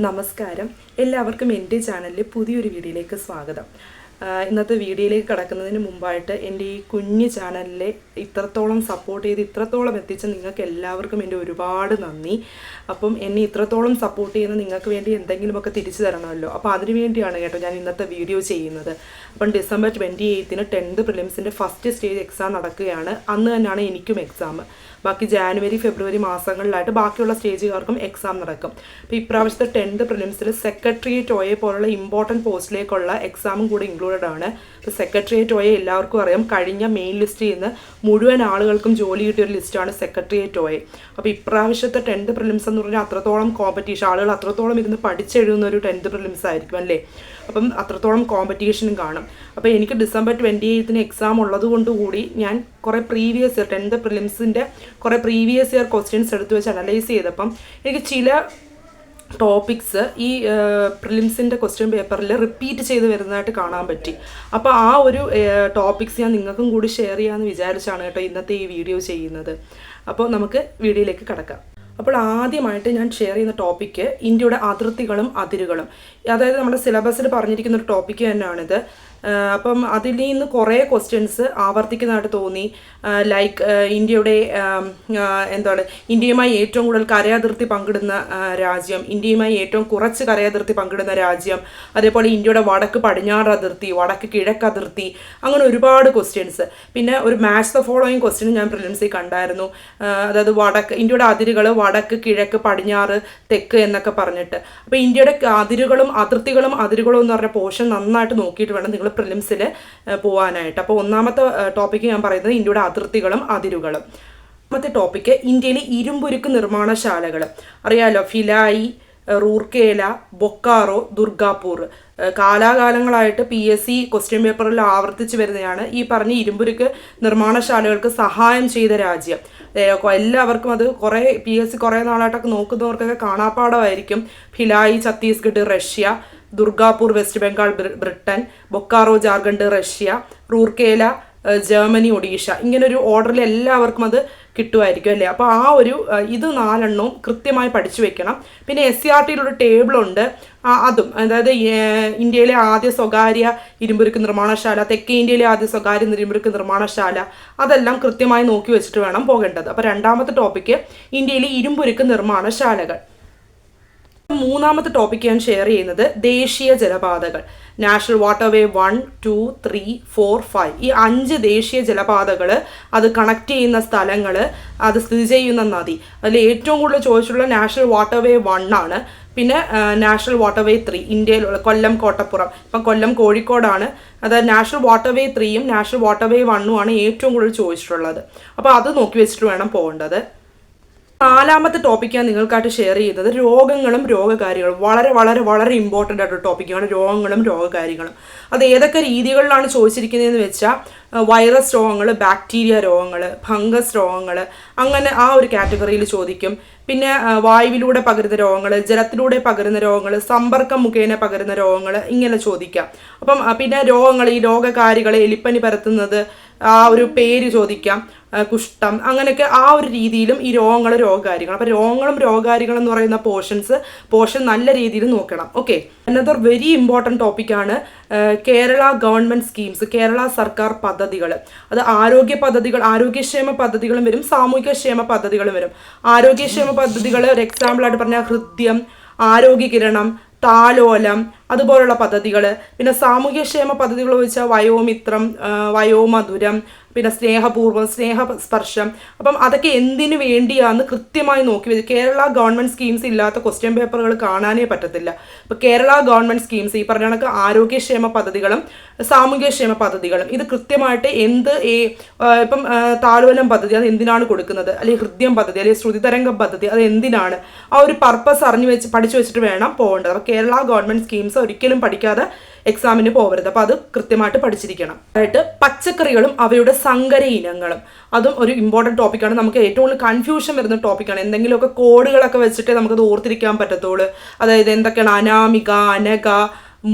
നമസ്കാരം. എല്ലാവർക്കും എന്റെ ചാനലിലെ പുതിയൊരു വീഡിയോയിലേക്ക് സ്വാഗതം. ഇന്നത്തെ വീഡിയോയിലേക്ക് കടക്കുന്നതിന് മുമ്പായിട്ട് എന്റെ ഈ കുഞ്ഞു ചാനലിലെ ഇത്രത്തോളം സപ്പോർട്ട് ചെയ്ത് ഇത്രത്തോളം എത്തിച്ച നിങ്ങൾക്ക് എല്ലാവർക്കും എന്റെ ഒരുപാട് നന്ദി. അപ്പം എന്നെ ഇത്രത്തോളം സപ്പോർട്ട് ചെയ്യുന്ന നിങ്ങൾക്ക് വേണ്ടി എന്തെങ്കിലുമൊക്കെ തിരിച്ചു തരണമല്ലോ. അപ്പോൾ അതിനു വേണ്ടിയാണ് കേട്ടോ ഞാൻ ഇന്നത്തെ വീഡിയോ ചെയ്യുന്നത്. അപ്പം ഡിസംബർ ട്വന്റി എയ്ത്തിന് ടെൻത്ത് പ്രിലിംസിന്റെ ഫസ്റ്റ് സ്റ്റേജ് എക്സാം നടക്കുകയാണ്. അന്ന് തന്നെയാണ് എനിക്കും എക്സാം ബാക്കി ജാനുവരി ഫെബ്രുവരി മാസങ്ങളിലായിട്ട് ബാക്കിയുള്ള സ്റ്റേജുകാർക്കും എക്സാം നടക്കും. അപ്പോൾ ഇപ്രാവശ്യത്തെ ടെൻത്ത് പ്രിലിംസിൽ സെക്രട്ടറിയേറ്റ് ഒയെ പോലുള്ള ഇമ്പോർട്ടന്റ് പോസ്റ്റിലേക്കുള്ള എക്സാമും കൂടി ഇൻക്ലൂഡഡ് ആണ്. ഇപ്പോൾ സെക്രട്ടറിയേറ്റ് ഒയെ എല്ലാവർക്കും അറിയാം. കഴിഞ്ഞ മെയിൻ ലിസ്റ്റിൽ നിന്ന് മുഴുവൻ ആളുകൾക്കും ജോലി കിട്ടിയ ഒരു ലിസ്റ്റാണ് സെക്രട്ടറിയേറ്റ് ഒയെ അപ്പോൾ ഇപ്രാവശ്യത്തെ ടെൻത്ത് പ്രിലിംസ് എന്ന് പറഞ്ഞാൽ അത്രത്തോളം കോമ്പറ്റീഷൻ ആളുകൾ അത്രത്തോളം ഇരുന്ന് പഠിച്ചെഴുതുന്ന ഒരു ടെൻത്ത് പ്രിലിംസ് ആയിരിക്കും അല്ലേ? അപ്പം അത്രത്തോളം കോമ്പറ്റീഷനും കാണും. അപ്പോൾ എനിക്ക് ഡിസംബർ ട്വന്റി എയ്ത്തിന് എക്സാം ഉള്ളത് കൊണ്ട് കൂടി ഞാൻ കുറേ പ്രീവിയസ് ഇയർ ടെൻത്ത് പ്രിലിംസിന്റെ കുറേ പ്രീവിയസ് ഇയർ ക്വസ്റ്റ്യൻസ് എടുത്ത് വെച്ച് അനലൈസ് ചെയ്തപ്പം എനിക്ക് ചില ടോപ്പിക്സ് ഈ പ്രിലിംസിന്റെ ക്വസ്റ്റ്യൻ പേപ്പറിൽ റിപ്പീറ്റ് ചെയ്ത് വരുന്നതായിട്ട് കാണാൻ പറ്റി. അപ്പോൾ ആ ഒരു ടോപ്പിക്സ് ഞാൻ നിങ്ങൾക്കും കൂടി ഷെയർ ചെയ്യാമെന്ന് വിചാരിച്ചാണ് കേട്ടോ ഇന്നത്തെ ഈ വീഡിയോ ചെയ്യുന്നത്. അപ്പോൾ നമുക്ക് വീഡിയോയിലേക്ക് കടക്കാം. അപ്പോൾ ആദ്യമായിട്ട് ഞാൻ ഷെയർ ചെയ്യുന്ന ടോപ്പിക്ക് ഇന്ത്യയുടെ അതിർത്തികളും അതിരുകളും. അതായത് നമ്മുടെ സിലബസിൽ പറഞ്ഞിരിക്കുന്ന ഒരു ടോപ്പിക്ക് തന്നെയാണിത്. അപ്പം അതിൽ നിന്ന് കുറേ ക്വസ്റ്റ്യൻസ് ആവർത്തിക്കുന്നതായിട്ട് തോന്നി. ലൈക്ക് ഇന്ത്യയുടെ എന്താണ് ഇന്ത്യയുമായി ഏറ്റവും കൂടുതൽ കരയാതിർത്തി പങ്കിടുന്ന രാജ്യം ഇന്ത്യയുമായി ഏറ്റവും കുറച്ച് കരയാതിർത്തി പങ്കിടുന്ന രാജ്യം അതേപോലെ ഇന്ത്യയുടെ വടക്ക് പടിഞ്ഞാറ് അതിർത്തി വടക്ക് കിഴക്ക് അതിർത്തി അങ്ങനെ ഒരുപാട് ക്വസ്റ്റ്യൻസ് പിന്നെ ഒരു മാച്ച് ദ ഫോളോയിങ് ക്വസ്റ്റ്യൻ ഞാൻ പ്രിലിംസിൽ കണ്ടായിരുന്നു. അതായത് വടക്ക് ഇന്ത്യയുടെ അതിരുകൾ വടക്ക് കിഴക്ക് പടിഞ്ഞാറ് തെക്ക് എന്നൊക്കെ പറഞ്ഞിട്ട്. അപ്പോൾ ഇന്ത്യയുടെ അതിരുകളും അതിർത്തികളും അതിരുകളും എന്ന് പറഞ്ഞ പോർഷൻ നന്നായിട്ട് നോക്കിയിട്ട് വേണം നിങ്ങൾ പ്രിലിംസിൽ പോകാനായിട്ട് അപ്പോൾ ഒന്നാമത്തെ ടോപ്പിക്ക് ഞാൻ പറയുന്നത് ഇന്ത്യയുടെ അതിർത്തികളും അതിരുകളും. രണ്ടാമത്തെ ടോപ്പിക്ക് ഇന്ത്യയിലെ ഇരുമ്പുരുക്ക് നിർമ്മാണശാലകൾ. അറിയാലോ ഫിലായി റൂർക്കേല ബൊക്കാറോ ദുർഗാപൂർ. കാലാകാലങ്ങളായിട്ട് പി എസ് സി ക്വസ്റ്റ്യൻ പേപ്പറിൽ ആവർത്തിച്ച് വരുന്നതാണ് ഈ പറഞ്ഞ ഇരുമ്പുരുക്ക് നിർമ്മാണശാലകൾക്ക് സഹായം ചെയ്ത രാജ്യം. എല്ലാവർക്കും അത് കുറേ പി എസ് സി കുറേ നാളായിട്ടൊക്കെ നോക്കുന്നവർക്കൊക്കെ കാണാപ്പാടമായിരിക്കും Bhilai Chhattisgarh Russia Durgapur West Bengal Britain Bokaro Jharkhand Russia Rourkela Germany Odisha. ഇങ്ങനെ ഒരു ഓർഡറിൽ എല്ലാവർക്കും അത് കിട്ടുമായിരിക്കും അല്ലേ? അപ്പോൾ ആ ഒരു ഇത് നാലെണ്ണവും കൃത്യമായി പഠിച്ചു വെക്കണം. പിന്നെ എസ് സി ആർ ടിയിലൊരു ടേബിളുണ്ട് അതും. അതായത് ഇന്ത്യയിലെ ആദ്യ സ്വകാര്യ ഇരുമ്പുരുക്ക് നിർമ്മാണശാല തെക്കേ ഇന്ത്യയിലെ ആദ്യ സ്വകാര്യ ഇരുമ്പുരുക്ക് നിർമ്മാണശാല അതെല്ലാം കൃത്യമായി നോക്കി വെച്ചിട്ട് വേണം പോകേണ്ടത്. അപ്പോൾ രണ്ടാമത്തെ ടോപ്പിക്ക് ഇന്ത്യയിലെ ഇരുമ്പുരുക്ക് നിർമ്മാണശാലകൾ. മൂന്നാമത്തെ ടോപ്പിക്ക് ഞാൻ ഷെയർ ചെയ്യുന്നത് ദേശീയ ജലപാതകൾ. National waterway one two three four five ഈ അഞ്ച് ദേശീയ ജലപാതകൾ അത് കണക്ട് ചെയ്യുന്ന സ്ഥലങ്ങൾ അത് സ്ഥിതി ചെയ്യുന്ന നദി. അതിൽ ഏറ്റവും കൂടുതൽ ചോദിച്ചിട്ടുള്ള നാഷണൽ വാട്ടർവേ വൺ ആണ്. പിന്നെ നാഷണൽ വാട്ടർവേ ത്രീ ഇന്ത്യയിലുള്ള കൊല്ലം കോട്ടപ്പുറം. ഇപ്പം കൊല്ലം കോഴിക്കോടാണ്. അതായത് നാഷണൽ വാട്ടർവേ ത്രീയും നാഷണൽ വാട്ടർവേ വണ്ണും ആണ് ഏറ്റവും കൂടുതൽ ചോദിച്ചിട്ടുള്ളത്. അപ്പോൾ അത് നോക്കി വെച്ചിട്ട് വേണം പോകേണ്ടത്. നാലാമത്തെ ടോപ്പിക്കാണ് നിങ്ങൾക്കായിട്ട് ഷെയർ ചെയ്യുന്നത് രോഗങ്ങളും രോഗകാരികളും വളരെ വളരെ വളരെ ഇമ്പോർട്ടന്റ് ആയിട്ടുള്ള ടോപ്പിക്കാണ് രോഗങ്ങളും രോഗകാരികളും അത് ഏതൊക്കെ രീതികളിലാണ് ചോദിച്ചിരിക്കുന്നതെന്ന് വെച്ചാൽ വൈറസ് രോഗങ്ങൾ ബാക്ടീരിയ രോഗങ്ങൾ ഫംഗസ് രോഗങ്ങൾ അങ്ങനെ ആ ഒരു കാറ്റഗറിയിൽ ചോദിക്കും. പിന്നെ വായുവിലൂടെ പകരുന്ന രോഗങ്ങൾ ജലത്തിലൂടെ പകരുന്ന രോഗങ്ങൾ സമ്പർക്കം മുഖേന പകരുന്ന രോഗങ്ങൾ ഇങ്ങനെ ചോദിക്കാം. അപ്പം പിന്നെ രോഗങ്ങൾ ഈ രോഗകാരികളെ എലിപ്പനി പരത്തുന്നത് ആ ഒരു പേര് ചോദിക്കാം. കുഷ്ഠം അങ്ങനെയൊക്കെ ആ ഒരു രീതിയിലും ഈ രോഗങ്ങൾ രോഗകാരികൾ അപ്പോൾ രോഗങ്ങളും രോഗകാരികളും എന്ന് പറയുന്ന പോർഷൻസ് പോർഷൻ നല്ല രീതിയിൽ നോക്കണം. ഓക്കെ അനദർ വെരി ഇമ്പോർട്ടന്റ് ടോപ്പിക്കാണ് കേരള ഗവൺമെന്റ് സ്കീംസ് കേരള സർക്കാർ പദ്ധതികൾ. അത് ആരോഗ്യ പദ്ധതികൾ ആരോഗ്യക്ഷേമ പദ്ധതികളും വരും സാമൂഹ്യക്ഷേമ പദ്ധതികളും വരും. ആരോഗ്യക്ഷേമ പദ്ധതികൾ ഒരു എക്സാമ്പിൾ ആയിട്ട് പറഞ്ഞാൽ ഹൃദ്യം ആരോഗ്യകിരണം താലോലം അതുപോലുള്ള പദ്ധതികൾ. പിന്നെ സാമൂഹ്യക്ഷേമ പദ്ധതികൾ വെച്ചാൽ വയോമിത്രം വയോമധുരം പിന്നെ സ്നേഹപൂർവം സ്നേഹസ്പർശം. അപ്പം അതൊക്കെ എന്തിനു വേണ്ടിയാന്ന് കൃത്യമായി നോക്കി വെച്ച് കേരള ഗവൺമെന്റ് സ്കീംസ് ഇല്ലാത്ത ക്വസ്റ്റ്യൻ പേപ്പറുകൾ കാണാനേ പറ്റത്തില്ല. അപ്പോൾ കേരള ഗവൺമെന്റ് സ്കീംസ് ഈ പറഞ്ഞ കണക്ക് ആരോഗ്യക്ഷേമ പദ്ധതികളും സാമൂഹ്യക്ഷേമ പദ്ധതികളും ഇത് കൃത്യമായിട്ട് എന്ത് ഈ ഇപ്പം താഴ്വലം പദ്ധതി അത് എന്തിനാണ് കൊടുക്കുന്നത്? അല്ലെങ്കിൽ ഹൃദ്യം പദ്ധതി അല്ലെങ്കിൽ ശ്രുതിതരംഗം പദ്ധതി അത് എന്തിനാണ്? ആ ഒരു പർപ്പസ് അറിഞ്ഞു വെച്ച് പഠിച്ചു വെച്ചിട്ട് വേണം പോകേണ്ടത്. അപ്പോൾ കേരള ഗവൺമെന്റ് സ്കീംസ് ഒരിക്കലും പഠിക്കാതെ എക്സാമിന് പോകരുത് അപ്പോൾ അത് കൃത്യമായിട്ട് പഠിച്ചിരിക്കണം. ആയിട്ട് പച്ചക്കറികളും അവയുടെ സങ്കര ഇനങ്ങളും. അതും ഒരു ഇമ്പോർട്ടന്റ് ടോപ്പിക്കാണ് നമുക്ക് ഏറ്റവും കൂടുതൽ കൺഫ്യൂഷൻ വരുന്ന ടോപ്പിക്കാണ് എന്തെങ്കിലുമൊക്കെ കോഡുകളൊക്കെ വെച്ചിട്ട് നമുക്കത് ഓർത്തിരിക്കാൻ പറ്റത്തുള്ളൂ. അതായത് എന്തൊക്കെയാണ്? അനാമിക അനക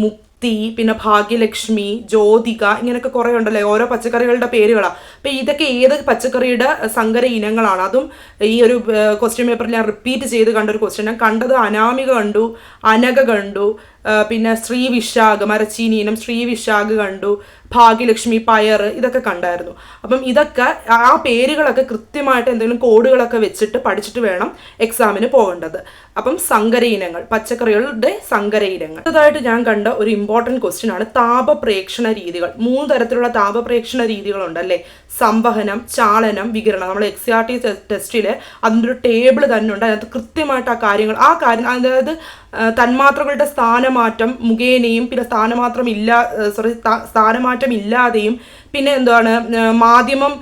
മുക്തി പിന്നെ ഭാഗ്യലക്ഷ്മി ജ്യോതിക ഇങ്ങനെയൊക്കെ കുറേ ഉണ്ടല്ലേ? ഓരോ പച്ചക്കറികളുടെ പേരുകളാണ് അപ്പോൾ ഇതൊക്കെ ഏത് പച്ചക്കറിയുടെ സങ്കര ഇനങ്ങളാണ്? അതും ഈ ഒരു ക്വസ്റ്റ്യൻ പേപ്പറിൽ ഞാൻ റിപ്പീറ്റ് ചെയ്ത് കണ്ട ഒരു ക്വസ്റ്റ്യൻ ഞാൻ കണ്ടത് അനാമിക കണ്ടു അനക കണ്ടു പിന്നെ ശ്രീ വിശാഖ് മരച്ചീനി ഇനം വിശാഖ് കണ്ടു ഭാഗ്യലക്ഷ്മി പയർ ഇതൊക്കെ കണ്ടായിരുന്നു. അപ്പം ഇതൊക്കെ ആ പേരുകളൊക്കെ കൃത്യമായിട്ട് എന്തെങ്കിലും കോഡുകളൊക്കെ വെച്ചിട്ട് പഠിച്ചിട്ട് വേണം എക്സാമിന് പോകേണ്ടത്. അപ്പം സങ്കര ഇനങ്ങൾ പച്ചക്കറികളുടെ സങ്കര ഇനങ്ങൾ. അടുത്തതായിട്ട് ഞാൻ കണ്ട ഒരു ഇമ്പോർട്ടന്റ് ക്വസ്റ്റ്യൻ ആണ് താപപ്രേക്ഷണ രീതികൾ. മൂന്ന് തരത്തിലുള്ള താപപ്രേക്ഷണ രീതികളുണ്ട് അല്ലേ? സംവഹനം ചാളനം വികിരണം. നമ്മൾ എക്സ് ആർ ടി ടെസ്റ്റിൽ അതിന്റെ ഒരു ടേബിൾ തന്നെ ഉണ്ട്. അതിനകത്ത് കൃത്യമായിട്ട് ആ കാര്യങ്ങൾ ആ കാര്യം അതായത് തന്മാത്രകളുടെ സ്ഥാനമാറ്റം മുഖേനയും പിന്നെ സ്ഥാനമാത്രം ഇല്ലാ സോറി സ്ഥാനമാറ്റം ഇല്ലാതെയും പിന്നെ എന്താണ് മാധ്യമം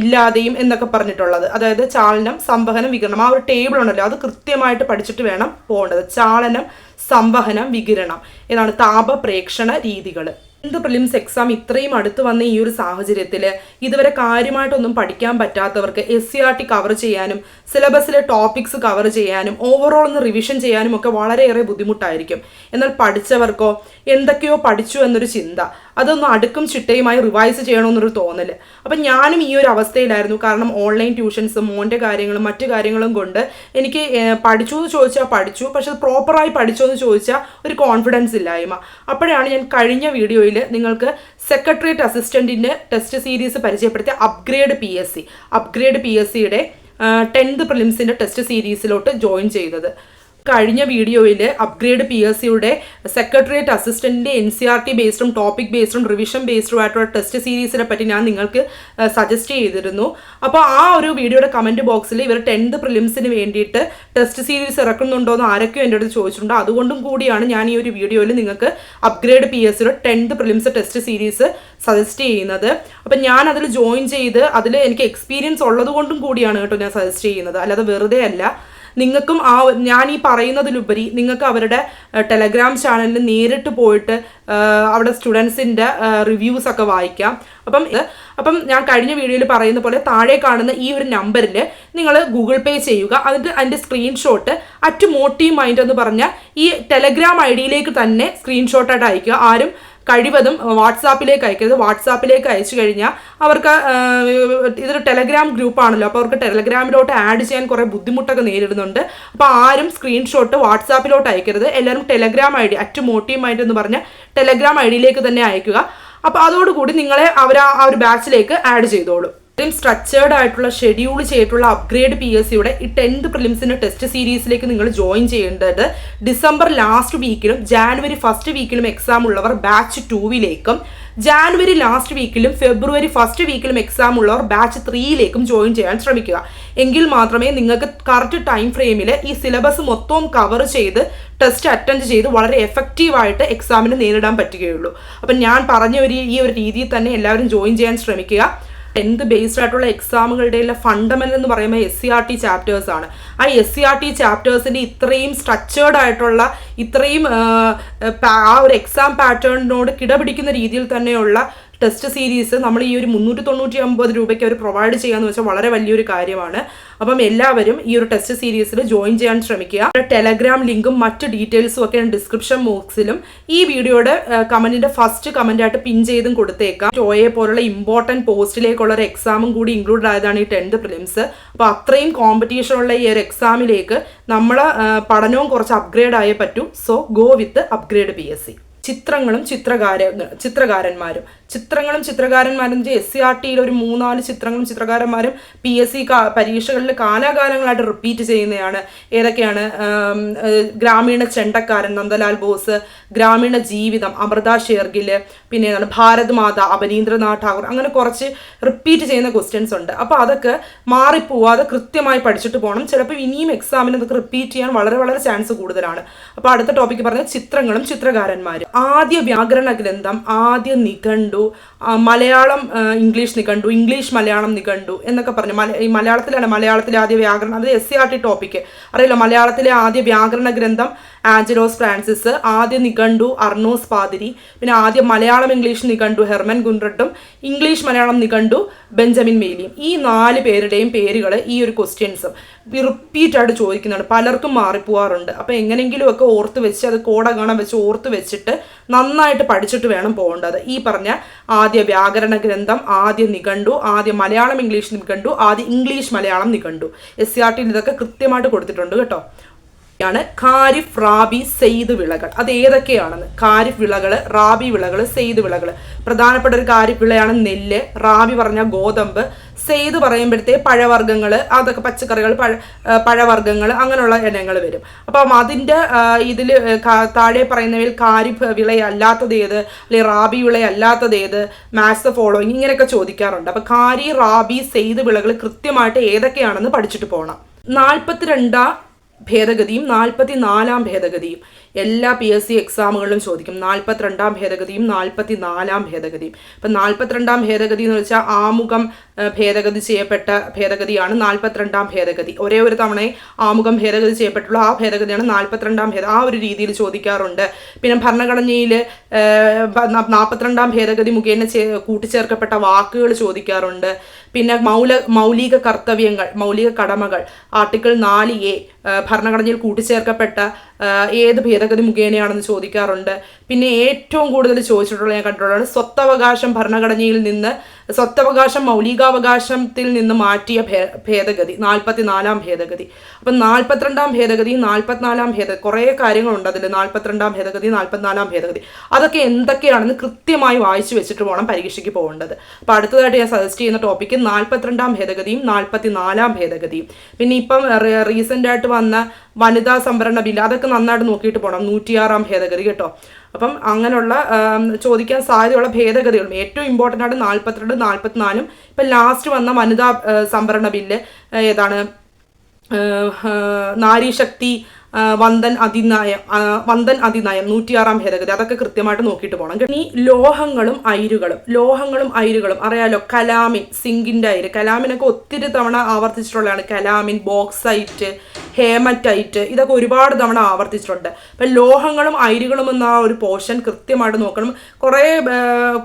ഇല്ലാതെയും എന്നൊക്കെ പറഞ്ഞിട്ടുള്ളത്. അതായത് ചാലനം സംവഹനം വികിരണം. ആ ഒരു ടേബിൾ ഉണ്ടല്ലോ അത് കൃത്യമായിട്ട് പഠിച്ചിട്ട് വേണം പോകേണ്ടത്. ചാലനം സംവഹനം വികിരണം. ഇതാണ് താപപ്രേക്ഷണ രീതികൾ എന്ത് പ്രിലിംസ് എക്സാം ഇത്രയും അടുത്ത് വന്ന ഈ ഒരു സാഹചര്യത്തിൽ ഇതുവരെ കാര്യമായിട്ടൊന്നും പഠിക്കാൻ പറ്റാത്തവർക്ക് S C R T cover ചെയ്യാനും സിലബസിലെ ടോപ്പിക്സ് കവർ ചെയ്യാനും ഓവറോൾ ഒന്ന് റിവിഷൻ ചെയ്യാനും ഒക്കെ വളരെയേറെ ബുദ്ധിമുട്ടായിരിക്കും. എന്നാൽ പഠിച്ചവർക്കോ എന്തൊക്കെയോ പഠിച്ചു എന്നൊരു ചിന്ത. അതൊന്ന് അടുക്കും ചിട്ടയുമായി റിവൈസ് ചെയ്യണമെന്നൊരു തോന്നൽ അപ്പം ഞാനും ഈ ഒരു അവസ്ഥയിലായിരുന്നു. കാരണം ഓൺലൈൻ ട്യൂഷൻസും മോന്റെ കാര്യങ്ങളും മറ്റു കാര്യങ്ങളും കൊണ്ട് എനിക്ക് പഠിച്ചു എന്ന് ചോദിച്ചാൽ പഠിച്ചു. പക്ഷെ പ്രോപ്പറായി പഠിച്ചോ എന്ന് ചോദിച്ചാൽ ഒരു കോൺഫിഡൻസ് ഇല്ലായ്മ. അപ്പോഴാണ് ഞാൻ കഴിഞ്ഞ വീഡിയോയിൽ നിങ്ങൾക്ക് സെക്രട്ടേറിയറ്റ് അസിസ്റ്റന്റിന്റെ ടെസ്റ്റ് സീരീസ് പരിചയപ്പെടുത്തിയ upgrade P S C upgrade P S സിയുടെ ടെൻത്ത് പ്രിലിംസിന്റെ ടെസ്റ്റ് സീരീസിലോട്ട് ജോയിൻ ചെയ്തത്. കഴിഞ്ഞ വീഡിയോയിൽ അപ്ഗ്രേഡ് പി എസ് സിയുടെ സെക്രട്ടേറിയറ്റ് അസിസ്റ്റന്റിന്റെ എൻ സി ആർ ടി ബേസ്ഡും ടോപ്പിക് ബേസ്ഡും റിവിഷൻ ബേസ്ഡും ആയിട്ടുള്ള ടെസ്റ്റ് സീരീസിനെ പറ്റി ഞാൻ നിങ്ങൾക്ക് സജസ്റ്റ് ചെയ്തിരുന്നു. അപ്പോൾ ആ ഒരു വീഡിയോയുടെ കമന്റ് ബോക്സിൽ ഇവർ ടെൻത്ത് പ്രിലിംസിന് വേണ്ടിയിട്ട് ടെസ്റ്റ് സീരീസ് ഇറക്കുന്നുണ്ടോ എന്ന് ആരൊക്കെയോ എന്റെ അടുത്ത് ചോദിച്ചിട്ടുണ്ട്. അതുകൊണ്ടും കൂടിയാണ് ഞാൻ ഈ ഒരു വീഡിയോയിൽ നിങ്ങൾക്ക് അപ്ഗ്രേഡ് പി എസ് സിയുടെ tenth prelims test series suggest ചെയ്യുന്നത്. അപ്പം ഞാൻ അതിൽ ജോയിൻ ചെയ്ത് അതിൽ എനിക്ക് എക്സ്പീരിയൻസ് ഉള്ളത് കൊണ്ടും കൂടിയാണ് കേട്ടോ ഞാൻ സജസ്റ്റ് ചെയ്യുന്നത്. അല്ലാതെ വെറുതെ അല്ല. നിങ്ങൾക്കും ആ ഞാൻ ഈ പറയുന്നതിലുപരി നിങ്ങൾക്ക് അവരുടെ ടെലഗ്രാം ചാനലിൽ നേരിട്ട് പോയിട്ട് അവിടെ സ്റ്റുഡൻസിന്റെ റിവ്യൂസ് ഒക്കെ വായിക്കാം. അപ്പം അപ്പം ഞാൻ കഴിഞ്ഞ വീഡിയോയിൽ പറയുന്ന പോലെ താഴെ കാണുന്ന ഈ ഒരു നമ്പറിൽ നിങ്ങൾ ഗൂഗിൾ പേ ചെയ്യുക. അതിന്റെ അതിന്റെ സ്ക്രീൻഷോട്ട് അറ്റ് മോട്ടീവ് മൈൻഡ് എന്ന് പറഞ്ഞ ഈ ടെലഗ്രാം ഐ ഡിയിലേക്ക് തന്നെ സ്ക്രീൻഷോട്ടായിട്ട് അയക്കുക ആരും കഴിവതും വാട്സാപ്പിലേക്ക് അയക്കരുത്. വാട്സാപ്പിലേക്ക് അയച്ചു കഴിഞ്ഞാൽ അവർക്ക് ഇതൊരു ടെലഗ്രാം ഗ്രൂപ്പാണല്ലോ. അപ്പോൾ അവർക്ക് ടെലഗ്രാമിലോട്ട് ആഡ് ചെയ്യാൻ കുറേ ബുദ്ധിമുട്ടൊക്കെ നേരിടുന്നുണ്ട്. അപ്പോൾ ആരും സ്ക്രീൻഷോട്ട് വാട്സാപ്പിലോട്ട് അയക്കരുത്. എല്ലാവരും Telegram I D at Motive Mind എന്ന് പറഞ്ഞ ടെലഗ്രാം ഐ ഡിയിലേക്ക് തന്നെ അയക്കുക. അപ്പോൾ അതോടുകൂടി നിങ്ങളെ അവർ ആ ഒരു ബാച്ചിലേക്ക് ആഡ് ചെയ്തോളും. ഇത്രയും സ്ട്രക്ചേർഡ് ആയിട്ടുള്ള ഷെഡ്യൂൾ ചെയ്തിട്ടുള്ള അപ്ഗ്രേഡ് പി എസ് സിയുടെ ഈ ടെൻത്ത് പ്രിലിംസിന്റെ ടെസ്റ്റ് സീരീസിലേക്ക് നിങ്ങൾ ജോയിൻ ചെയ്യേണ്ടത് ഡിസംബർ ലാസ്റ്റ് വീക്കിലും ജാനുവരി ഫസ്റ്റ് വീക്കിലും എക്സാം ഉള്ളവർ ബാച്ച് ടൂവിലേക്കും ജാനുവരി ലാസ്റ്റ് വീക്കിലും ഫെബ്രുവരി ഫസ്റ്റ് വീക്കിലും എക്സാം ഉള്ളവർ ബാച്ച് ത്രീയിലേക്കും ജോയിൻ ചെയ്യാൻ ശ്രമിക്കുക. എങ്കിൽ മാത്രമേ നിങ്ങൾക്ക് കറക്റ്റ് ടൈം ഫ്രെയിമിൽ ഈ സിലബസ് മൊത്തവും കവർ ചെയ്ത് ടെസ്റ്റ് അറ്റൻഡ് ചെയ്ത് വളരെ എഫക്റ്റീവായിട്ട് എക്സാമിന് നേരിടാൻ പറ്റുകയുള്ളൂ. അപ്പം ഞാൻ പറഞ്ഞ ഒരു ഈ ഒരു രീതിയിൽ തന്നെ എല്ലാവരും ജോയിൻ ചെയ്യാൻ ശ്രമിക്കുക. ടെൻത്ത് ബേസ്ഡ് ആയിട്ടുള്ള എക്സാമുകളുടെ ഫണ്ടമെന്റൽ എന്ന് പറയുമ്പോൾ S C R T chapters ആണ്. ആ എസ് സി ആർ ടി ചാപ്റ്റേഴ്സിന്റെ ഇത്രയും സ്ട്രക്ചേർഡ് ആയിട്ടുള്ള ഇത്രയും ആ ഒരു എക്സാം പാറ്റേണിനോട് കിടപിടിക്കുന്ന രീതിയിൽ തന്നെയുള്ള ടെസ്റ്റ് സീരീസ് നമ്മൾ ഈ ഒരു മുന്നൂറ്റി തൊണ്ണൂറ്റി ഒമ്പത് രൂപയ്ക്ക് അവർ പ്രൊവൈഡ് ചെയ്യാന്ന് വെച്ചാൽ വളരെ വലിയൊരു കാര്യമാണ്. അപ്പം എല്ലാവരും ഈ ഒരു ടെസ്റ്റ് സീരീസിൽ ജോയിൻ ചെയ്യാൻ ശ്രമിക്കുക. ടെലഗ്രാം ലിങ്കും മറ്റ് ഡീറ്റെയിൽസും ഒക്കെ ഡിസ്ക്രിപ്ഷൻ ബോക്സിലും ഈ വീഡിയോയുടെ കമന്റിന്റെ ഫസ്റ്റ് കമന്റ് ആയിട്ട് പിൻ ചെയ്തും കൊടുത്തേക്കാം. ടോയെ പോലുള്ള ഇമ്പോർട്ടന്റ് പോസ്റ്റിലേക്കുള്ള ഒരു എക്സാമും കൂടി ഇൻക്ലൂഡ് ആയതാണ് ഈ ടെൻത്ത് പ്രിലിംസ് അപ്പോൾ അത്രയും കോമ്പറ്റീഷൻ ഉള്ള ഈ ഒരു എക്സാമിലേക്ക് നമ്മൾ പഠനവും കുറച്ച് അപ്ഗ്രേഡ് ആയേ പറ്റൂ. So go with Upgrade P S C ചിത്രങ്ങളും ചിത്രകാര ചിത്രകാരന്മാരും. ചിത്രങ്ങളും ചിത്രകാരന്മാരും എസ് സി ആർ ടിയിൽ ഒരു മൂന്നാൽ ചിത്രങ്ങളും ചിത്രകാരന്മാരും പി എസ് സി പരീക്ഷകളിൽ കാലാകാലങ്ങളായിട്ട് റിപ്പീറ്റ് ചെയ്യുന്നതാണ്. ഏതൊക്കെയാണ്? ഗ്രാമീണ ചെണ്ടക്കാരൻ നന്ദലാൽ ബോസ് ഗ്രാമീണ ജീവിതം അമൃത ഷേർഗിൽ പിന്നെ എന്താണ്? ഭാരത് മാത അപനീന്ദ്രനാഥ് ടാഗോർ അങ്ങനെ കുറച്ച് റിപ്പീറ്റ് ചെയ്യുന്ന ക്വസ്റ്റ്യൻസ് ഉണ്ട്. അപ്പോൾ അതൊക്കെ മാറിപ്പോവാതെ കൃത്യമായി പഠിച്ചിട്ട് പോകണം ചിലപ്പോൾ ഇനിയും എക്സാമിന് അതൊക്കെ റിപ്പീറ്റ് ചെയ്യാൻ വളരെ വളരെ ചാൻസ് കൂടുതലാണ്. അപ്പോൾ അടുത്ത ടോപ്പിക്ക് പറഞ്ഞാൽ ചിത്രങ്ങളും ചിത്രകാരന്മാരും. ആദ്യ വ്യാകരണ ഗ്രന്ഥം ആദ്യ നിഘണ്ടു മലയാളം ഇംഗ്ലീഷ് നിഘണ്ടു ഇംഗ്ലീഷ് മലയാളം നിഘണ്ടു എന്നൊക്കെ പറഞ്ഞു. മല മലയാളത്തിലാണ് മലയാളത്തിലെ ആദ്യ വ്യാകരണം. അത് S C R T topic അറിയില്ല മലയാളത്തിലെ ആദ്യ വ്യാകരണ ഗ്രന്ഥം ആഞ്ചലോസ് ഫ്രാൻസിസ് ആദ്യ നിഘണ്ടു അർണോസ് പാതിരി പിന്നെ ആദ്യ മലയാളം ഇംഗ്ലീഷ് നിഘണ്ടു ഹെർമൻ ഗുൻറട്ടും ഇംഗ്ലീഷ് മലയാളം നിഘണ്ടു ബെഞ്ചമിൻ മേലിയും. ഈ നാല് പേരുടെയും പേരുകൾ ഈ ഒരു ക്വസ്റ്റ്യൻസും റിപ്പീറ്റായിട്ട് ചോദിക്കുന്നുണ്ട് പലർക്കും മാറിപ്പോവാറുണ്ട്. അപ്പോൾ എങ്ങനെയെങ്കിലും ഒക്കെ ഓർത്ത് വെച്ച് അത് കോട വെച്ച് ഓർത്ത് വെച്ചിട്ട് നന്നായിട്ട് പഠിച്ചിട്ട് വേണം പോകേണ്ടത്. ഈ പറഞ്ഞ ആദ്യ വ്യാകരണ ഗ്രന്ഥം ആദ്യ നിഘണ്ടു ആദ്യ മലയാളം ഇംഗ്ലീഷ് നിഘണ്ടു ആദ്യ ഇംഗ്ലീഷ് മലയാളം നിഘണ്ടു. എസ് സി ആർ ടിയിൽ ഇതൊക്കെ കൃത്യമായിട്ട് കൊടുത്തിട്ടുണ്ട് കേട്ടോ. ാണ് ഖാരിഫ് റാബി സെയ്ത് വിളകൾ. അത് ഏതൊക്കെയാണെന്ന്? ഖാരിഫ് വിളകൾ റാബി വിളകൾ സെയ്ത് വിളകൾ പ്രധാനപ്പെട്ട ഒരു ഖാരിഫ് വിളയാണ് നെല്ല്. റാബി പറഞ്ഞ ഗോതമ്പ്. സെയ്ത് പറയുമ്പോഴത്തേ പഴവർഗങ്ങൾ അതൊക്കെ പച്ചക്കറികൾ പഴ പഴവർഗങ്ങൾ അങ്ങനെയുള്ള ഇനങ്ങൾ വരും. അപ്പം അതിന്റെ ഇതിൽ താഴെ പറയുന്നവയിൽ കാരിഫ് വിളയല്ലാത്തത് ഏത്? അല്ലെങ്കിൽ റാബി വിളയല്ലാത്തത് ഏത്? മാത്സ് ഫോളോയിങ് ഇങ്ങനെയൊക്കെ ചോദിക്കാറുണ്ട്. അപ്പം കാരി റാബി സെയ്ത് വിളകൾ കൃത്യമായിട്ട് ഏതൊക്കെയാണെന്ന് പഠിച്ചിട്ട് പോകണം നാൽപ്പത്തിരണ്ടാം ഭേദഗതിയും നാൽപ്പത്തി നാലാം ഭേദഗതിയും. എല്ലാ പി എസ് സി എക്സാമുകളിലും ചോദിക്കും. നാൽപ്പത്തിരണ്ടാം ഭേദഗതിയും നാൽപ്പത്തി നാലാം ഭേദഗതിയും. ഇപ്പം നാൽപ്പത്തിരണ്ടാം ഭേദഗതി എന്ന് വെച്ചാൽ ആമുഖം ഭേദഗതി ചെയ്യപ്പെട്ട ഭേദഗതിയാണ് നാൽപ്പത്തിരണ്ടാം ഭേദഗതി. ഒരേ ഒരു തവണ ആമുഖം ഭേദഗതി ചെയ്യപ്പെട്ടുള്ള ആ ഭേദഗതിയാണ് നാൽപ്പത്തിരണ്ടാം ഭേദ ആ ഒരു രീതിയിൽ ചോദിക്കാറുണ്ട്. പിന്നെ ഭരണഘടനയിൽ നാൽപ്പത്തിരണ്ടാം ഭേദഗതി മുഖേന കൂട്ടിച്ചേർക്കപ്പെട്ട വാക്കുകൾ ചോദിക്കാറുണ്ട്. പിന്നെ മൗല മൗലിക കർത്തവ്യങ്ങൾ മൗലിക കടമകൾ ആർട്ടിക്കിൾ നാല് എ ഭരണഘടനയിൽ കൂട്ടിച്ചേർക്കപ്പെട്ട ഏത് ഭേദഗതി മുഖേനയാണെന്ന് ചോദിക്കാറുണ്ട്. പിന്നെ ഏറ്റവും കൂടുതൽ ചോദിച്ചിട്ടുള്ള ഞാൻ കണ്ടിട്ടുള്ളതാണ് സ്വത്തവകാശം ഭരണഘടനയിൽ നിന്ന് സ്വത്തവകാശം മൗലികാവകാശത്തിൽ നിന്ന് മാറ്റിയ ഭേദഗതി നാൽപ്പത്തി നാലാം ഭേദഗതി. അപ്പം നാൽപ്പത്തിരണ്ടാം ഭേദഗതി നാൽപ്പത്തിനാലാം ഭേദ കുറേ കാര്യങ്ങളുണ്ട് അതിൽ നാൽപ്പത്തിരണ്ടാം ഭേദഗതി നാൽപ്പത്തിനാലാം ഭേദഗതി. അതൊക്കെ എന്തൊക്കെയാണെന്ന് കൃത്യമായി വായിച്ചു വെച്ചിട്ട് വേണം പരീക്ഷയ്ക്ക് പോകേണ്ടത്. അപ്പോൾ അടുത്തതായിട്ട് ഞാൻ സജസ്റ്റ് ചെയ്യുന്ന ടോപ്പിക്ക് നാൽപ്പത്തിരണ്ടാം ഭേദഗതിയും നാൽപ്പത്തി നാലാം ഭേദഗതിയും. പിന്നെ ഇപ്പം റീസെന്റായിട്ട് വന്ന വനിതാ സംവരണ ബില്ല് അതൊക്കെ നന്നായിട്ട് നോക്കിയിട്ട് പോകണം നൂറ്റിയാറാം ഭേദഗതി കേട്ടോ. അപ്പം അങ്ങനെയുള്ള ചോദിക്കാൻ സാധ്യതയുള്ള ഭേദഗതികളും ഏറ്റവും ഇമ്പോർട്ടന്റ് ആണ് നാൽപ്പത്തിരണ്ട് നാൽപ്പത്തിനാലും ഇപ്പം ലാസ്റ്റ് വന്ന വനിതാ സംവരണ ബില്ല് ഏതാണ് നാരീശക്തി വന്ദൻ അതിനായം വന്ദൻ അതിനയം നൂറ്റിയാറാം ഭേദഗതി. അതൊക്കെ കൃത്യമായിട്ട് നോക്കിയിട്ട് പോകണം ഇനി ലോഹങ്ങളും അയിരുകളും ലോഹങ്ങളും അയിരുകളും അറിയാലോ? കലാമിൻ സിങ്കിന്റെ അയിര്. കലാമിനൊക്കെ ഒത്തിരി തവണ ആവർത്തിച്ചിട്ടുള്ളതാണ്. കലാമിൻ ബോക്സൈറ്റ് ഹേമറ്റൈറ്റ് ഇതൊക്കെ ഒരുപാട് തവണ ആവർത്തിച്ചിട്ടുണ്ട്. അപ്പം ലോഹങ്ങളും അയിരുകളും എന്ന ഒരു പോർഷൻ കൃത്യമായിട്ട് നോക്കണം. കുറേ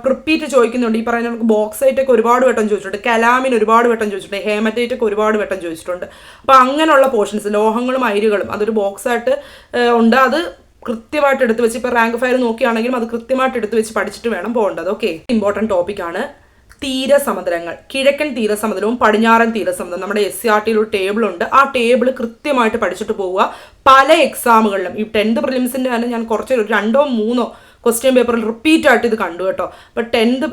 റിപ്പീറ്റ് ചോദിക്കുന്നുണ്ട്. ഈ പറയുന്ന ബോക്സൈറ്റ് ഒക്കെ ഒരുപാട് വട്ടം ചോദിച്ചിട്ടുണ്ട്. കലാമിൻ ഒരുപാട് വട്ടം ചോദിച്ചിട്ടുണ്ട്. ഹേമറ്റൈറ്റ് ഒക്കെ ഒരുപാട് വട്ടം ചോദിച്ചിട്ടുണ്ട്. അപ്പോൾ അങ്ങനെയുള്ള പോർഷൻസ് ലോഹങ്ങളും അയിരുകളും അതൊരു ബോക്സായിട്ട് ഉണ്ട്. അത് കൃത്യമായിട്ട് എടുത്ത് വെച്ച് ഇപ്പോൾ റാങ്ക് ഫയർ നോക്കുകയാണെങ്കിലും അത് കൃത്യമായിട്ട് എടുത്ത് വെച്ച് പഠിച്ചിട്ട് വേണം പോകേണ്ടത്. ഓക്കെ. ഇമ്പോർട്ടന്റ് ടോപ്പിക്കാണ് തീരസമുദ്രങ്ങൾ കിഴക്കൻ തീരസമുദ്രവും പടിഞ്ഞാറൻ തീരസമുദ്രം നമ്മുടെ എസ് സി ആർ ടിയിൽ ഒരു ടേബിൾ ഉണ്ട്. ആ ടേബിൾ കൃത്യമായിട്ട് പഠിച്ചിട്ട് പോവുക. പല എക്സാമുകളിലും ഈ ടെൻത്ത് പ്രിലിംസിന്റെ തന്നെ ഞാൻ കുറച്ച് രണ്ടോ മൂന്നോ ക്വസ്റ്റ്യൻ പേപ്പറിൽ റിപ്പീറ്റ് ആയിട്ട് ഇത് കണ്ടു കേട്ടോ. അപ്പോൾ ടെൻത്ത്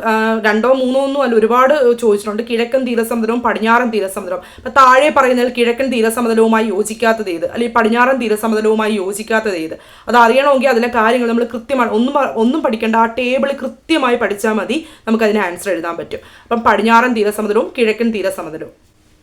രണ്ടോ മൂന്നോ ഒന്നും അല്ല ഒരുപാട് ചോദിച്ചിട്ടുണ്ട്. കിഴക്കൻ തീരസമുദ്രവും പടിഞ്ഞാറൻ തീരസമുദ്രം അപ്പോൾ താഴെ പറയുന്നതിൽ കിഴക്കൻ തീരസമുദ്രവുമായി യോജിക്കാത്തത് ഏത്? അല്ലെങ്കിൽ പടിഞ്ഞാറൻ തീരസമുദ്രവുമായി യോജിക്കാത്തത് ഏത്? അത് അറിയണമെങ്കിൽ അതിലെ കാര്യങ്ങൾ നമ്മൾ കൃത്യമാണ് ഒന്നും ഒന്നും പഠിക്കേണ്ട. ആ ടേബിൾ കൃത്യമായി പഠിച്ചാൽ മതി നമുക്കതിന് ആൻസർ എഴുതാൻ പറ്റും. അപ്പം പടിഞ്ഞാറൻ തീരസമുദ്രവും കിഴക്കൻ തീരസമുദ്രവും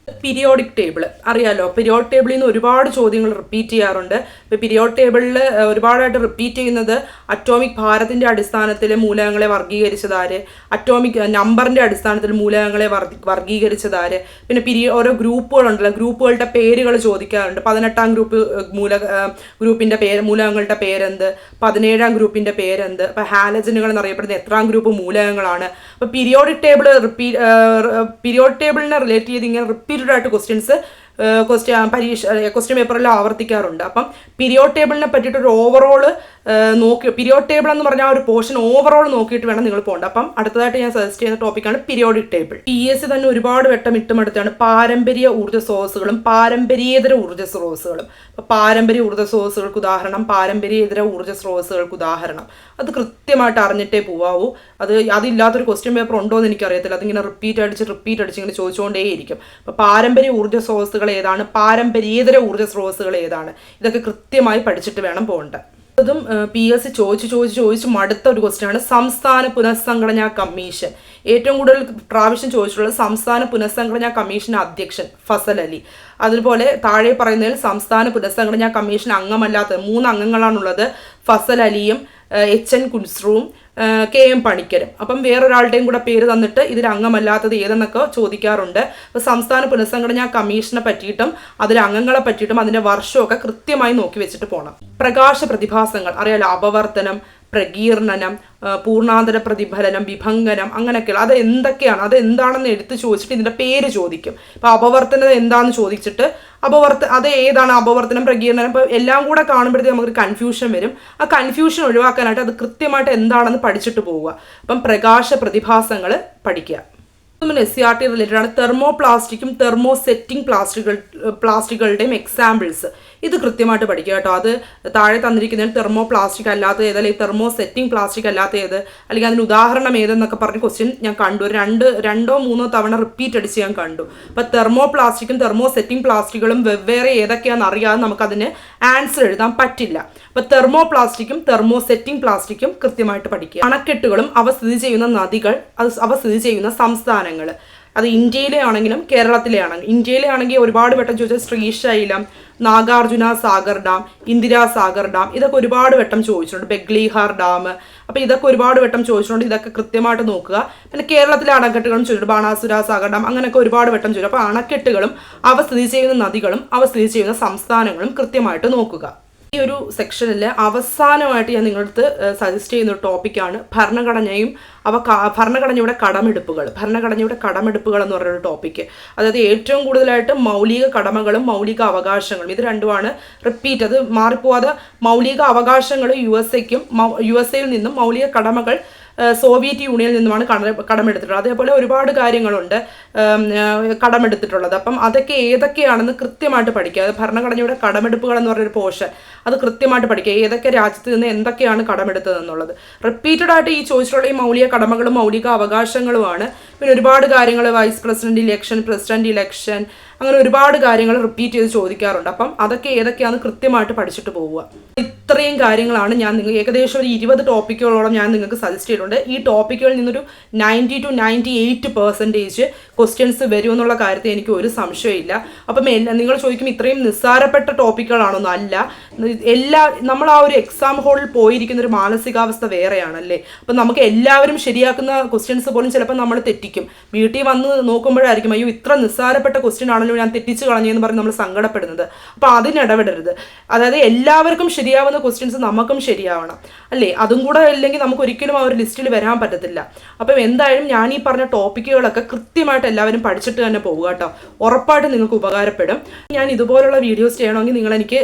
പീരിയോഡിക് ടേബിൾ അറിയാലോ? പീരിയോഡ് ടേബിളിൽ നിന്ന് ഒരുപാട് ചോദ്യങ്ങൾ റിപ്പീറ്റ് ചെയ്യാറുണ്ട്. ഇപ്പോൾ പീരിയോഡ് ടേബിളിൽ ഒരുപാടായിട്ട് റിപ്പീറ്റ് ചെയ്യുന്നത് അറ്റോമിക് ഭാരത്തിന്റെ അടിസ്ഥാനത്തിൽ മൂലകങ്ങളെ വർഗീകരിച്ചതാര് അറ്റോമിക് നമ്പറിന്റെ അടിസ്ഥാനത്തിൽ മൂലകങ്ങളെ വർഗീകരിച്ചതാര് പിന്നെ പിരിയ ഓരോ ഗ്രൂപ്പുകളുണ്ടല്ലോ. ഗ്രൂപ്പുകളുടെ പേരുകൾ ചോദിക്കാറുണ്ട്. പതിനെട്ടാം ഗ്രൂപ്പ് മൂല ഗ്രൂപ്പിന്റെ പേര് മൂലകങ്ങളുടെ പേരെന്ത്? പതിനേഴാം ഗ്രൂപ്പിന്റെ പേരെന്ത്? അപ്പോൾ ഹാലജനുകൾ എന്നറിയപ്പെടുന്ന എത്രാം ഗ്രൂപ്പ് മൂലകങ്ങളാണ്? അപ്പോൾ പീരിയോഡിക് ടേബിൾ റിപ്പീ പീരിയോഡ് ടേബിളിനെ റിലേറ്റ് ചെയ്ത് ഇങ്ങനെ റിപ്പീറ്റഡ് ആയിട്ട് ക്വസ്റ്റ്യൻസ് ക്വസ്റ്റ്യൻ പരീക്ഷ ക്വസ്റ്റ്യൻ പേപ്പറിൽ ആവർത്തിക്കാറുണ്ട്. അപ്പം പീരിയോഡ് ടേബിളിനെ പറ്റിയിട്ട് ഒരു ഓവറോൾ നോക്കി പീരിയോഡ് ടേബിൾ എന്ന് പറഞ്ഞാൽ ഒരു പോർഷൻ ഓവറോൾ നോക്കിയിട്ട് വേണം നിങ്ങൾ പോകേണ്ടത് അപ്പം അടുത്തതായിട്ട് ഞാൻ സജസ്റ്റ് ചെയ്യുന്ന ടോപ്പിക്കാണ് periodic table P S C തന്നെ ഒരുപാട് വട്ടം ഇട്ടുമെടുത്താണ്. പാരമ്പര്യ ഊർജ സ്രോതസ്സുകളും പാരമ്പര്യേതര ഊർജ സ്രോതസ്സുകളും. അപ്പം പാരമ്പര്യ ഊർജ സ്രോതസ്സുകൾക്ക് ഉദാഹരണം പാരമ്പര്യേതര ഊർജ സ്രോതസ്സുകൾക്ക് ഉദാഹരണം. അത് കൃത്യമായിട്ട് അറിഞ്ഞിട്ടേ പോവാവൂ. അത് അതില്ലാത്തൊരു ക്വസ്റ്റ്യൻ പേപ്പർ ഉണ്ടോ എന്ന് എനിക്കറിയത്തില്ല. അതിങ്ങനെ റിപ്പീറ്റ് അടിച്ച് റിപ്പീറ്റ് അടിച്ച് ഇങ്ങനെ ചോദിച്ചുകൊണ്ടേയിരിക്കും അപ്പം പാരമ്പര്യ ഊർജ സ്രോതസ്സുകൾ ഏതാണ്? പാരമ്പര്യേതര ഊർജ സ്രോതസ്സുകൾ ഏതാണ്? ഇതൊക്കെ കൃത്യമായി പഠിച്ചിട്ട് വേണം പോകേണ്ടത് അതും പി എസ് സി ചോദിച്ച് ചോദിച്ച് ചോദിച്ച് മടുത്ത ഒരു ക്വസ്റ്റ്യൻ ആണ് സംസ്ഥാന പുനഃസംഘടനാ കമ്മീഷൻ. ഏറ്റവും കൂടുതൽ പ്രാവശ്യം ചോദിച്ചിട്ടുള്ളത് സംസ്ഥാന പുനഃസംഘടനാ കമ്മീഷൻ അധ്യക്ഷൻ ഫസൽ അലി. അതുപോലെ താഴെ പറയുന്നതിൽ സംസ്ഥാന പുനഃസംഘടനാ കമ്മീഷൻ അംഗമല്ലാത്ത മൂന്ന് അംഗങ്ങളാണുള്ളത് ഫസൽ അലിയും എച്ച് എൻ കുൽസ്രുവും ഏഹ്, കെ എം പണിക്കരും. അപ്പം വേറൊരാളുടെയും കൂടെ പേര് തന്നിട്ട് ഇതിൽ അംഗമല്ലാത്തത് ഏതെന്നൊക്കെ ചോദിക്കാറുണ്ട്. അപ്പോൾ സംസ്ഥാന പുനഃസംഘടനാ കമ്മീഷനെ പറ്റിയിട്ടും അതിലെ അംഗങ്ങളെ പറ്റിയിട്ടും അതിന്റെ വർഷമൊക്കെ കൃത്യമായി നോക്കി വെച്ചിട്ട് പോകണം പ്രകാശ പ്രതിഭാസങ്ങൾ അറിയാലോ അപവർത്തനം പ്രകീർണനം പൂർണാന്തര പ്രതിഫലനം വിഭംഗനം അങ്ങനെയൊക്കെയുള്ള അത് എന്തൊക്കെയാണ്? അത് എന്താണെന്ന് എടുത്ത് ചോദിച്ചിട്ട് ഇതിന്റെ പേര് ചോദിക്കും. ഇപ്പോൾ അപവർത്തനം എന്താണെന്ന് ചോദിച്ചിട്ട് അപവർത്ത അത് ഏതാണ് അപവർത്തനം പ്രകീർണനം? ഇപ്പോൾ എല്ലാം കൂടെ കാണുമ്പോഴത്തേക്ക് നമുക്കൊരു കൺഫ്യൂഷൻ വരും. ആ കൺഫ്യൂഷൻ ഒഴിവാക്കാനായിട്ട് അത് കൃത്യമായിട്ട് എന്താണെന്ന് പഠിച്ചിട്ട് പോവുക. അപ്പം പ്രകാശ പ്രതിഭാസങ്ങൾ പഠിക്കുക. S C R T related ആണ് തെർമോ പ്ലാസ്റ്റിക്കും തെർമോ സെറ്റിംഗ് പ്ലാസ്റ്റിക്കുകൾ പ്ലാസ്റ്റിക്കുകളുടെയും എക്സാമ്പിൾസ് ഇത് കൃത്യമായിട്ട് പഠിക്കുക കേട്ടോ. അത് താഴെ തന്നിരിക്കുന്നതിൽ തെർമോ പ്ലാസ്റ്റിക് അല്ലാത്ത ഏത് അല്ലെങ്കിൽ തെർമോ സെറ്റിംഗ് പ്ലാസ്റ്റിക് അല്ലാത്ത ഏത് അല്ലെങ്കിൽ അതിന് ഉദാഹരണം ഏതെന്നൊക്കെ പറഞ്ഞ് ക്വസ്റ്റ്യൻ ഞാൻ കണ്ടു. രണ്ട് രണ്ടോ മൂന്നോ തവണ റിപ്പീറ്റ് അടിച്ച് ഞാൻ കണ്ടു. അപ്പോൾ തെർമോ പ്ലാസ്റ്റിക്കും തെർമോ സെറ്റിംഗ് പ്ലാസ്റ്റിക്കുകളും വെവ്വേറെ ഏതൊക്കെയാണെന്ന് അറിയാതെ നമുക്കതിന് ആൻസർ എഴുതാൻ പറ്റില്ല. അപ്പോൾ തെർമോ പ്ലാസ്റ്റിക്കും തെർമോ സെറ്റിംഗ് പ്ലാസ്റ്റിക്കും കൃത്യമായിട്ട് പഠിക്കുക. അണക്കെട്ടുകളും അവ സ്ഥിതി ചെയ്യുന്ന നദികൾ അത് അവ സ്ഥിതി ചെയ്യുന്ന സംസ്ഥാനങ്ങൾ അത് ഇന്ത്യയിലെ ആണെങ്കിലും കേരളത്തിലെ ആണെങ്കിലും. ഇന്ത്യയിലെ ആണെങ്കിൽ ഒരുപാട് വട്ടം ചോദിച്ചാൽ ശ്രീശൈലം നാഗാർജുന സാഗർ ഡാം ഇന്ദിരാ സാഗർ ഡാം ഇതൊക്കെ ഒരുപാട് വട്ടം ചോദിച്ചിട്ടുണ്ട്. ബെഗ്ലിഹാർ ഡാം. അപ്പോൾ ഇതൊക്കെ ഒരുപാട് വട്ടം ചോദിച്ചിട്ടുണ്ട്. ഇതൊക്കെ കൃത്യമായിട്ട് നോക്കുക. പിന്നെ കേരളത്തിലെ അണക്കെട്ടുകളും ചോദിച്ചിട്ടുണ്ട്. ബാണാസുര സാഗർ ഡാം അങ്ങനെയൊക്കെ ഒരുപാട് വട്ടം ചോദിച്ചു. അപ്പോൾ അണക്കെട്ടുകളും അവ സ്ഥിതി ചെയ്യുന്ന നദികളും അവ സ്ഥിതി ചെയ്യുന്ന സംസ്ഥാനങ്ങളും കൃത്യമായിട്ട് നോക്കുക. ഈ ഒരു സെക്ഷനിൽ അവസാനമായിട്ട് ഞാൻ നിങ്ങളടുത്ത് സജസ്റ്റ് ചെയ്യുന്ന ഒരു ടോപ്പിക്കാണ് ഭരണഘടനയും അവ ഭരണഘടനയുടെ കടമെടുപ്പുകൾ. ഭരണഘടനയുടെ കടമെടുപ്പുകൾ എന്ന് പറയുന്ന ടോപ്പിക്ക് അതായത് ഏറ്റവും കൂടുതലായിട്ട് മൗലിക കടമകളും മൗലിക അവകാശങ്ങളും. ഇത് രണ്ടുമാണ് റിപ്പീറ്റ് അത് മാറിപ്പോവാതെ മൗലിക അവകാശങ്ങൾ യു എസ് എക്കും യു എസ് എയിൽ നിന്നും മൗലിക കടമകൾ സോവിയറ്റ് യൂണിയനിൽ നിന്നുമാണ് കട കടമെടുത്തിട്ടുള്ളത്. അതേപോലെ ഒരുപാട് കാര്യങ്ങളുണ്ട് കടമെടുത്തിട്ടുള്ളത്. അപ്പം അതൊക്കെ ഏതൊക്കെയാണെന്ന് കൃത്യമായിട്ട് പഠിക്കുക. അത് ഭരണഘടനയുടെ കടമെടുപ്പുകൾ എന്ന് പറഞ്ഞൊരു പോഷൻ അത് കൃത്യമായിട്ട് പഠിക്കുക. ഏതൊക്കെ രാജ്യത്ത് നിന്ന് എന്തൊക്കെയാണ് കടമെടുത്തതെന്നുള്ളത്. റിപ്പീറ്റഡ് ആയിട്ട് ഈ ചോദിച്ചിട്ടുള്ള ഈ മൗലിക കടമകളും മൗലിക അവകാശങ്ങളുമാണ്. പിന്നെ ഒരുപാട് കാര്യങ്ങൾ. Vice president election president election അങ്ങനെ ഒരുപാട് കാര്യങ്ങൾ റിപ്പീറ്റ് ചെയ്ത് ചോദിക്കാറുണ്ട്. അപ്പം അതൊക്കെ ഏതൊക്കെയാണെന്ന് കൃത്യമായിട്ട് പഠിച്ചിട്ട് പോവുക. ഇത്രയും കാര്യങ്ങളാണ് ഞാൻ നിങ്ങൾ ഏകദേശം ഒരു ഇരുപത് ടോപ്പിക്കുകളോളം ഞാൻ നിങ്ങൾക്ക് സജസ്റ്റ് ചെയ്തിട്ടുണ്ട്. ഈ ടോപ്പിക്കുകളിൽ നിന്നൊരു ninety two ninety eight percentage questions വരുമെന്നുള്ള കാര്യത്തിൽ എനിക്ക് ഒരു സംശയമില്ല അപ്പം നിങ്ങൾ ചോദിക്കും ഇത്രയും നിസ്സാരപ്പെട്ട ടോപ്പിക്കുകളാണൊന്നും അല്ല. എല്ലാ നമ്മൾ ആ ഒരു എക്സാം ഹോളിൽ പോയിരിക്കുന്ന ഒരു മാനസികാവസ്ഥ വേറെയാണല്ലേ. അപ്പം നമുക്ക് എല്ലാവരും ശരിയാക്കുന്ന ക്വസ്റ്റ്യൻസ് പോലും ചിലപ്പോൾ നമ്മൾ തെറ്റിക്കും. വീട്ടിൽ വന്ന് നോക്കുമ്പോഴായിരിക്കും അയ്യോ ഇത്ര നിസ്സാരപ്പെട്ട ക്വസ്റ്റ്യൻ ആണല്ലോ ഞാൻ തെറ്റിച്ച് കളഞ്ഞെന്ന് പറഞ്ഞ് നമ്മൾ സങ്കടപ്പെടുന്നത്. അപ്പോൾ അതിനിടപെടരുത് അതായത് എല്ലാവർക്കും ശരിയാവുന്ന ക്വസ്റ്റ്യൻസ് നമുക്കും ശരിയാവണം. അല്ലേ? അതും കൂടെ ഇല്ലെങ്കിൽ നമുക്ക് ഒരിക്കലും ആ ഒരു ലിസ്റ്റിൽ വരാൻ പറ്റത്തില്ല. അപ്പം എന്തായാലും ഞാൻ ഈ പറഞ്ഞ ടോപ്പിക്കുകളൊക്കെ കൃത്യമായിട്ട് എല്ലാവരും പഠിച്ചിട്ട് തന്നെ പോവുക കേട്ടോ. ഉറപ്പായിട്ട് നിങ്ങൾക്ക് ഉപകാരപ്പെടും. ഞാൻ ഇതുപോലുള്ള വീഡിയോസ് ചെയ്യണമെങ്കിൽ നിങ്ങൾ എനിക്ക്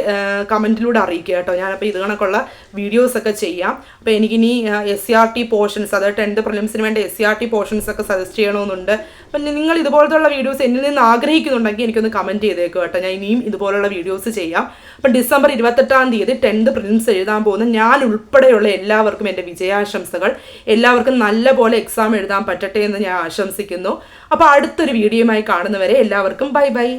കമന്റിലൂടെ അറിയിക്കുക കേട്ടോ. ഞാനപ്പോൾ ഇത് കണക്കുള്ള വീഡിയോസ് ഒക്കെ ചെയ്യാം. അപ്പോൾ എനിക്കിനി S C R T portions അതായത് ടെൻത്ത് പ്രിലിംസിന് വേണ്ടി S C R T portions ഒക്കെ സജസ്റ്റ് ചെയ്യണമെന്നുണ്ട്. അപ്പം നിങ്ങൾ ഇതുപോലത്തുള്ള വീഡിയോസ് എന്നിൽ നിന്ന് ആഗ്രഹിക്കുന്നുണ്ടെങ്കിൽ എനിക്കൊന്ന് കമന്റ് ചെയ്തേക്കും കേട്ടോ. ഞാൻ ഇനിയും ഇതുപോലുള്ള വീഡിയോസ് ചെയ്യാം. അപ്പം ഡിസംബർ ഇരുപത്തെട്ടാം തീയതി ടെൻത്ത് പ്രിലിംസ് എഴുതാൻ പോകുന്ന ഞാൻ ഉൾപ്പെടെയുള്ള എല്ലാവർക്കും എന്റെ വിജയാശംസകൾ. എല്ലാവർക്കും നല്ല പോലെ എക്സാം എഴുതാൻ പറ്റട്ടെ എന്ന് ഞാൻ ആശംസിക്കുന്നു. അപ്പോൾ അടുത്തൊരു വീഡിയോയുമായി കാണുന്നവരെ എല്ലാവർക്കും ബൈ ബൈ